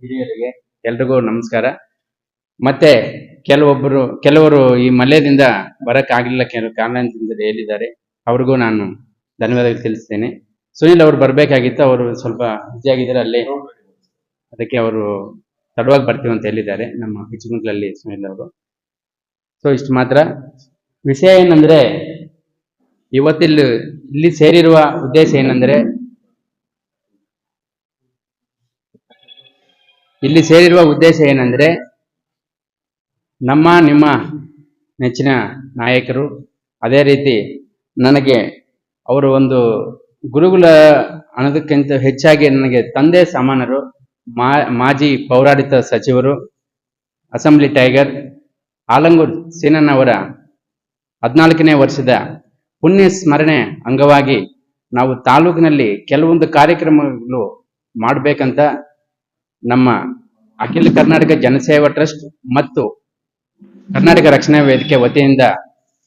ಹಿರಿಯರಿಗೆ ಎಲ್ರಿಗೂ ನಮಸ್ಕಾರ. ಮತ್ತೆ ಕೆಲವೊಬ್ಬರು ಕೆಲವರು ಈ ಮಲ್ಯದಿಂದ ಬರೋಕ್ಕಾಗಲಿಲ್ಲ ಕೆಲವು ಕಾರಣದಿಂದ ಹೇಳಿದ್ದಾರೆ. ಅವ್ರಿಗೂ ನಾನು ಧನ್ಯವಾದ ತಿಳಿಸ್ತೇನೆ. ಸುನಿಲ್ ಅವರು ಬರಬೇಕಾಗಿತ್ತು, ಅವರು ಸ್ವಲ್ಪ ಆಗಿದ್ದಾರೆ, ಅಲ್ಲಿ ಅದಕ್ಕೆ ಅವರು ತಡವಾಗಿ ಬರ್ತೀವಿ ಅಂತ ಹೇಳಿದ್ದಾರೆ, ನಮ್ಮ ಪಿಚ್ಚುಗುಂಟ್ಲಲ್ಲಿ ಸುನಿಲ್ ಅವರು. ಸೊ ಇಷ್ಟು ಮಾತ್ರ. ವಿಷಯ ಏನಂದ್ರೆ, ಇವತ್ತಿಲ್ಲಿ ಇಲ್ಲಿ ಸೇರಿರುವ ಉದ್ದೇಶ ಏನಂದ್ರೆ ಇಲ್ಲಿ ಸೇರಿರುವ ಉದ್ದೇಶ ಏನಂದ್ರೆ ನಮ್ಮ, ನಿಮ್ಮ ನೆಚ್ಚಿನ ನಾಯಕರು, ಅದೇ ರೀತಿ ನನಗೆ ಅವರು ಒಂದು ಗುರುಗಳ ಅನ್ನೋದಕ್ಕಿಂತ ಹೆಚ್ಚಾಗಿ ನನಗೆ ತಂದೆ ಸಮಾನರು ಮಾಜಿ ಪೌರಾಡಿತ ಸಚಿವರು, ಅಸೆಂಬ್ಲಿ ಟೈಗರ್, ಆಲಂಗೂರ್ ಅವರ ಹದಿನಾಲ್ಕನೇ ವರ್ಷದ ಪುಣ್ಯ ಸ್ಮರಣೆ ಅಂಗವಾಗಿ ನಾವು ತಾಲೂಕಿನಲ್ಲಿ ಕೆಲವೊಂದು ಕಾರ್ಯಕ್ರಮಗಳು ಮಾಡಬೇಕಂತ ನಮ್ಮ ಅಖಿಲ ಕರ್ನಾಟಕ ಜನಸೇವಾ ಟ್ರಸ್ಟ್ ಮತ್ತು ಕರ್ನಾಟಕ ರಕ್ಷಣಾ ವೇದಿಕೆ ವತಿಯಿಂದ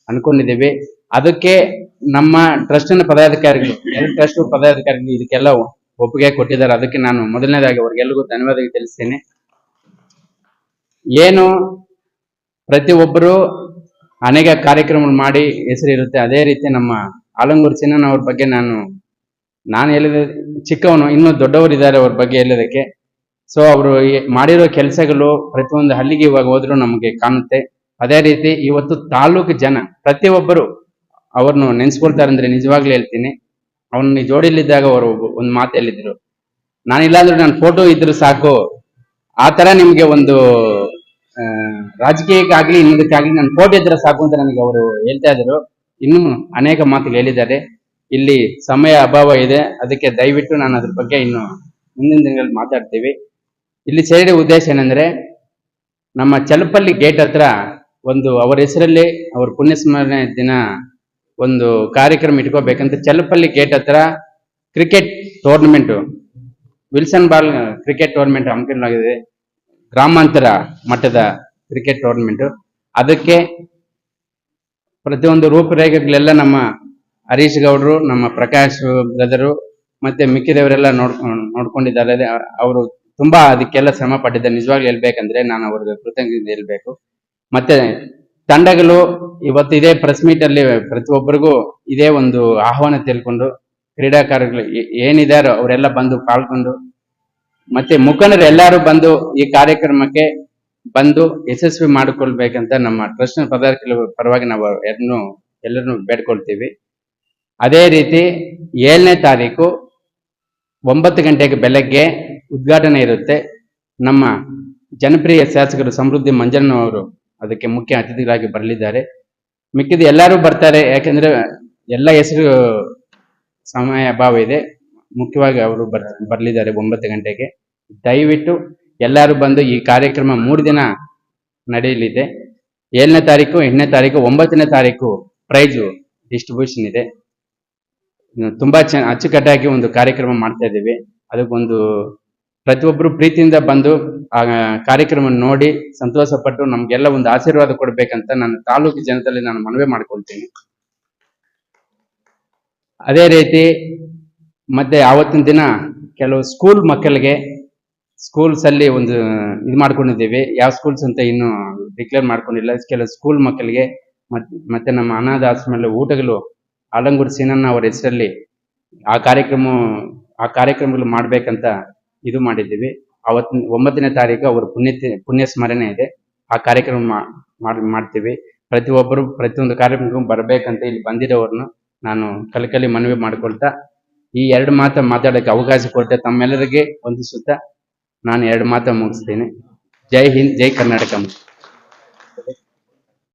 ಅನ್ಕೊಂಡಿದ್ದೀವಿ. ಅದಕ್ಕೆ ನಮ್ಮ ಟ್ರಸ್ಟ್ನ ಪದಾಧಿಕಾರಿಗಳು, ಎಲ್ಲ ಟ್ರಸ್ಟ್ ಪದಾಧಿಕಾರಿಗಳು ಇದಕ್ಕೆಲ್ಲ ಒಪ್ಪಿಗೆ ಕೊಟ್ಟಿದ್ದಾರೆ. ಅದಕ್ಕೆ ನಾನು ಮೊದಲನೇದಾಗಿ ಅವ್ರಿಗೆಲ್ಲರಿಗೂ ಧನ್ಯವಾದ ತಿಳಿಸ್ತೇನೆ. ಏನು ಪ್ರತಿಯೊಬ್ಬರು ಅನೇಕ ಕಾರ್ಯಕ್ರಮ ಮಾಡಿ ಹೆಸರಿರುತ್ತೆ. ಅದೇ ರೀತಿ ನಮ್ಮ ಆಲಂಗೂರು ಚಿನ್ನನ್ ಅವ್ರ ಬಗ್ಗೆ ನಾನು ನಾನು ಹೇಳಿದ ಚಿಕ್ಕವನು, ಇನ್ನೂ ದೊಡ್ಡವರಿದ್ದಾರೆ ಅವ್ರ ಬಗ್ಗೆ ಹೇಳೋದಕ್ಕೆ ಸೊ ಅವರು ಮಾಡಿರೋ ಕೆಲಸಗಳು ಪ್ರತಿಯೊಂದು ಹಳ್ಳಿಗೆ ಇವಾಗ ಹೋದ್ರು ನಮಗೆ ಕಾಣುತ್ತೆ. ಅದೇ ರೀತಿ ಇವತ್ತು ತಾಲೂಕು ಜನ ಪ್ರತಿಯೊಬ್ಬರು ಅವ್ರನ್ನು ನೆನೆಸ್ಕೊಳ್ತಾರೆ ಅಂದ್ರೆ ನಿಜವಾಗ್ಲೂ ಹೇಳ್ತೀನಿ. ಅವನ್ನ ಜೋಡಿಲಿದ್ದಾಗ ಅವರು ಒಂದು ಮಾತು ಹೇಳಿದ್ರು. ನಾನಿಲ್ಲಾದ್ರೂ ನನ್ನ ಫೋಟೋ ಇದ್ರು ಸಾಕು. ಆ ತರ ನಿಮ್ಗೆ ಒಂದು ರಾಜಕೀಯಕ್ಕಾಗ್ಲಿ ಇನ್ನದಕ್ಕಾಗ್ಲಿ ನನ್ನ ಫೋಟೋ ಇದ್ರೆ ಸಾಕು ಅಂತ ನನಗೆ ಅವರು ಹೇಳ್ತಾ ಇದ್ರು. ಇನ್ನು ಅನೇಕ ಮಾತುಗಳು ಹೇಳಿದ್ದಾರೆ. ಇಲ್ಲಿ ಸಮಯ ಅಭಾವ ಇದೆ. ಅದಕ್ಕೆ ದಯವಿಟ್ಟು ನಾನು ಅದ್ರ ಬಗ್ಗೆ ಇನ್ನು ಮುಂದಿನ ದಿನಗಳಲ್ಲಿ ಮಾತಾಡ್ತೀವಿ. ಇಲ್ಲಿ ಸೇರಿದ ಉದ್ದೇಶ ಏನಂದ್ರೆ, ನಮ್ಮ ಚಲಪಲ್ಲಿ ಗೇಟ್ ಹತ್ರ ಒಂದು ಅವರ ಹೆಸರಲ್ಲಿ ಅವ್ರ ಪುಣ್ಯಸ್ಮರಣೆ ದಿನ ಒಂದು ಕಾರ್ಯಕ್ರಮ ಇಟ್ಕೋಬೇಕಂತ ಚಲಪಲ್ಲಿ ಗೇಟ್ ಹತ್ರ cricket tournament Wilson ball cricket tournament ಹಮ್ಮಿಕೊಳ್ಳಲಾಗಿದೆ. ಗ್ರಾಮಾಂತರ ಮಟ್ಟದ ಕ್ರಿಕೆಟ್ ಟೂರ್ನಮೆಂಟ್ ಅದಕ್ಕೆ ಪ್ರತಿಯೊಂದು ರೂಪರೇಖೆಗಳೆಲ್ಲ ನಮ್ಮ ಹರೀಶ್ ಗೌಡ್ರು, ನಮ್ಮ ಪ್ರಕಾಶ್ ಬ್ರದರು ಮತ್ತೆ ಮಿಕ್ಕಿದವರೆಲ್ಲ ನೋಡ್ಕೊಂಡು ನೋಡ್ಕೊಂಡಿದ್ದಾರೆ. ಅವರು ತುಂಬಾ ಅದಕ್ಕೆಲ್ಲ ಶ್ರಮ ಪಟ್ಟಿದ್ದೆ. ನಿಜವಾಗ್ಲೂ ಹೇಳ್ಬೇಕಂದ್ರೆ ನಾನು ಅವ್ರಿಗೆ ಕೃತಜ್ಞತೆ ಹೇಳ್ಬೇಕು. ಮತ್ತೆ ತಂಡಗಳು ಇವತ್ತು ಇದೇ ಪ್ರೆಸ್ ಮೀಟ್ ಅಲ್ಲಿ ಪ್ರತಿಯೊಬ್ಬರಿಗೂ ಇದೇ ಒಂದು ಆಹ್ವಾನ ತಿಳ್ಕೊಂಡು ಕ್ರೀಡಾಕಾರಗಳು ಏನಿದಾರೋ ಅವರೆಲ್ಲ ಬಂದು ಪಾಲ್ಗೊಂಡು ಮತ್ತೆ ಮುಖಂಡರು ಎಲ್ಲರೂ ಬಂದು ಈ ಕಾರ್ಯಕ್ರಮಕ್ಕೆ ಬಂದು ಯಶಸ್ವಿ ಮಾಡಿಕೊಳ್ಬೇಕಂತ ನಮ್ಮ ಟ್ರಸ್ಟ್ ಪದಾರ್ಥ ಪರವಾಗಿ ನಾವು ಎರಡನ್ನು ಎಲ್ಲರನ್ನು ಬೇಡ್ಕೊಳ್ತೀವಿ. ಅದೇ ರೀತಿ ಏಳನೇ ತಾರೀಕು ಒಂಬತ್ತು ಗಂಟೆಗೆ ಬೆಳಗ್ಗೆ ಉದ್ಘಾಟನೆ ಇರುತ್ತೆ. ನಮ್ಮ ಜನಪ್ರಿಯ ಶಾಸಕರು ಸಮೃದ್ಧಿ ಮಂಜಣ್ಣ ಅವರು ಅದಕ್ಕೆ ಮುಖ್ಯ ಅತಿಥಿಗಳಾಗಿ ಬರಲಿದ್ದಾರೆ. ಮಿಕ್ಕಿದ ಎಲ್ಲರೂ ಬರ್ತಾರೆ, ಯಾಕೆಂದ್ರೆ ಎಲ್ಲ ಹೆಸರು ಸಮಯ ಅಭಾವ ಇದೆ. ಮುಖ್ಯವಾಗಿ ಅವರು ಬರ್, ಬರಲಿದ್ದಾರೆ ಒಂಬತ್ತು ಗಂಟೆಗೆ. ದಯವಿಟ್ಟು ಎಲ್ಲರೂ ಬಂದು ಈ ಕಾರ್ಯಕ್ರಮ ಮೂರು ದಿನ ನಡೆಯಲಿದೆ. ಏಳನೇ ತಾರೀಕು, ಎಂಟನೇ ತಾರೀಕು, ಒಂಬತ್ತನೇ ತಾರೀಕು ಪ್ರೈಜು ಡಿಸ್ಟ್ರಿಬ್ಯೂಷನ್ ಇದೆ. ತುಂಬಾ ಚೆನ್ನ ಅಚ್ಚುಕಟ್ಟಾಗಿ ಒಂದು ಕಾರ್ಯಕ್ರಮ ಮಾಡ್ತಾ ಇದ್ದೀವಿ. ಅದಕ್ಕೊಂದು ಪ್ರತಿಯೊಬ್ಬರು ಪ್ರೀತಿಯಿಂದ ಬಂದು ಆ ಕಾರ್ಯಕ್ರಮ ನೋಡಿ ಸಂತೋಷ ಪಟ್ಟು ನಮ್ಗೆಲ್ಲ ಒಂದು ಆಶೀರ್ವಾದ ಕೊಡ್ಬೇಕಂತ ನನ್ನ ತಾಲೂಕು ಜನತಲ್ಲಿ ನಾನು ಮನವಿ ಮಾಡ್ಕೊಳ್ತೀನಿ. ಅದೇ ರೀತಿ ಮತ್ತೆ ಆವತ್ತಿನ ದಿನ ಕೆಲವು ಸ್ಕೂಲ್ ಮಕ್ಕಳಿಗೆ ಸ್ಕೂಲ್ಸ್ ಅಲ್ಲಿ ಒಂದು ಇದು ಮಾಡ್ಕೊಂಡಿದ್ದೀವಿ. ಯಾವ ಸ್ಕೂಲ್ಸ್ ಅಂತ ಇನ್ನು ಡಿಕ್ಲೇರ್ ಮಾಡ್ಕೊಂಡಿಲ್ಲ. ಕೆಲವು ಸ್ಕೂಲ್ ಮಕ್ಕಳಿಗೆ ಮತ್- ಮತ್ತೆ ನಮ್ಮ ಅನಾಥ ಆಶ್ರಮದಲ್ಲಿ ಊಟಗಳು ಆಲಂಗೂರು ಸೀನಣ್ಣ ಅವರ ಹೆಸರಲ್ಲಿ ಆ ಕಾರ್ಯಕ್ರಮ ಆ ಕಾರ್ಯಕ್ರಮಗಳು ಮಾಡ್ಬೇಕಂತ ಇದು ಮಾಡಿದ್ದೀವಿ. ಅವತ್ತಿನ, ಒಂಬತ್ತನೇ ತಾರೀಕು ಅವ್ರ ಪುಣ್ಯ ಪುಣ್ಯ ಸ್ಮರಣೆ ಇದೆ. ಆ ಕಾರ್ಯಕ್ರಮ ಮಾಡ್ತೀವಿ. ಪ್ರತಿಯೊಬ್ಬರು, ಪ್ರತಿಯೊಂದು ಕಾರ್ಯಕ್ರಮಕ್ಕೂ ಬರಬೇಕಂತ ಇಲ್ಲಿ ಬಂದಿರೋರ್ನು ನಾನು ಕಲಕಲಿ ಮನವಿ ಮಾಡ್ಕೊಳ್ತಾ, ಈ ಎರಡು ಮಾತು ಮಾತಾಡೋಕೆ ಅವಕಾಶ ಕೊಟ್ಟೆ ತಮ್ಮೆಲ್ಲರಿಗೆ ಒಂದು ಸುತ್ತ ನಾನು ಎರಡು ಮಾತು ಮುಗಿಸ್ತೀನಿ. ಜೈ ಹಿಂದ್, ಜೈ ಕರ್ನಾಟಕ.